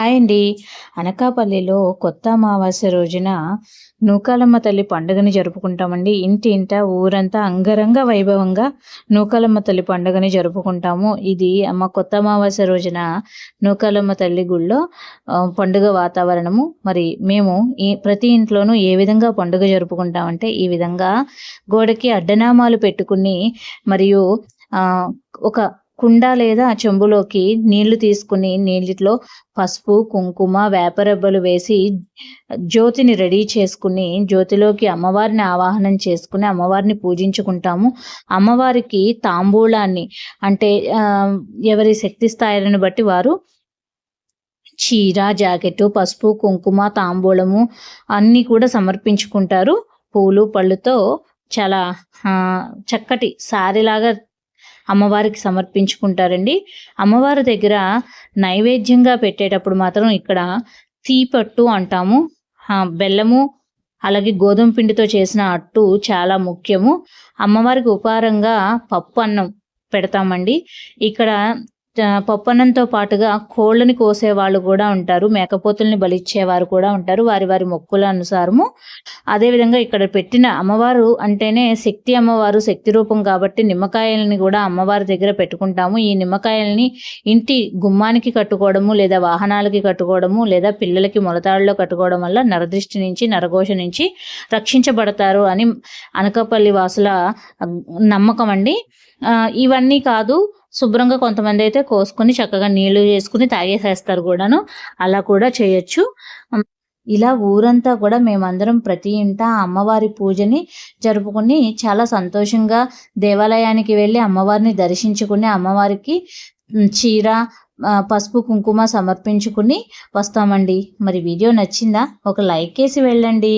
Hi అండి అనకాపల్లిలో కొత్త అమావాస్య రోజున నూకాలమ్మ తల్లి పండుగని జరుపుకుంటామండి. ఇంటి ఇంట ఊరంతా అంగరంగ వైభవంగా నూకాలమ్మ తల్లి పండుగని జరుపుకుంటాము. ఇది అమ్మ కొత్త అమావాస్య రోజున నూకాలమ్మ తల్లి గుళ్ళో పండుగ వాతావరణము. మరి మేము ఈ ప్రతి ఇంట్లోనూ ఏ విధంగా పండుగ జరుపుకుంటామంటే ఈ విధంగా గోడకి అడ్డనామాలు పెట్టుకుని మరియు ఒక కుండ లేదా చెంబులోకి నీళ్ళు తీసుకుని నీళ్ళలో పసుపు కుంకుమ వేపరెబ్బలు వేసి జ్యోతిని రెడీ చేసుకుని జ్యోతిలోకి అమ్మవారిని ఆవాహనం చేసుకుని అమ్మవారిని పూజించుకుంటాము. అమ్మవారికి తాంబూలాన్ని అంటే ఎవరి శక్తి స్థాయిలను బట్టి వారు చీర జాకెట్ పసుపు కుంకుమ తాంబూలము అన్నీ కూడా సమర్పించుకుంటారు. పూలు పళ్ళుతో చాలా చక్కటి సారీలాగా అమ్మవారికి సమర్పించుకుంటారండి. అమ్మవారి దగ్గర నైవేద్యంగా పెట్టేటప్పుడు మాత్రం ఇక్కడ తీపట్టు అంటాము. బెల్లము అలాగే గోధుమ పిండితో చేసిన అట్టు చాలా ముఖ్యము. అమ్మవారికి ఉపహారంగా పప్పు అన్నం పెడతామండి. ఇక్కడ పప్పన్నంతో పాటుగా కోళ్ళని కోసే వాళ్ళు కూడా ఉంటారు మేకపోతుల్ని బలిచ్చేవారు కూడా ఉంటారు వారి వారి మొక్కుల అనుసారము. అదేవిధంగా ఇక్కడ పెట్టిన అమ్మవారు అంటేనే శక్తి అమ్మవారు శక్తి రూపం కాబట్టి నిమ్మకాయలని కూడా అమ్మవారి దగ్గర పెట్టుకుంటాము. ఈ నిమ్మకాయలని ఇంటి గుమ్మానికి కట్టుకోవడము లేదా వాహనాలకి కట్టుకోవడము లేదా పిల్లలకి మొలతాళ్ళలో కట్టుకోవడం వల్ల నరదృష్టి నుంచి నరఘోష నుంచి రక్షించబడతారు అని అనకాపల్లి వాసుల నమ్మకం అండి. ఆ, ఇవన్నీ కాదు శుభ్రంగా కొంతమంది అయితే కోసుకొని చక్కగా నీళ్ళు చేసుకుని తాగేసేస్తారు కూడాను. అలా కూడా చేయొచ్చు. ఇలా ఊరంతా కూడా మేమందరం ప్రతి ఇంట అమ్మవారి పూజని జరుపుకుని చాలా సంతోషంగా దేవాలయానికి వెళ్ళి అమ్మవారిని దర్శించుకుని అమ్మవారికి చీర పసుపు కుంకుమ సమర్పించుకుని వస్తామండి. మరి వీడియో నచ్చిందా? ఒక లైక్ వేసి వెళ్ళండి.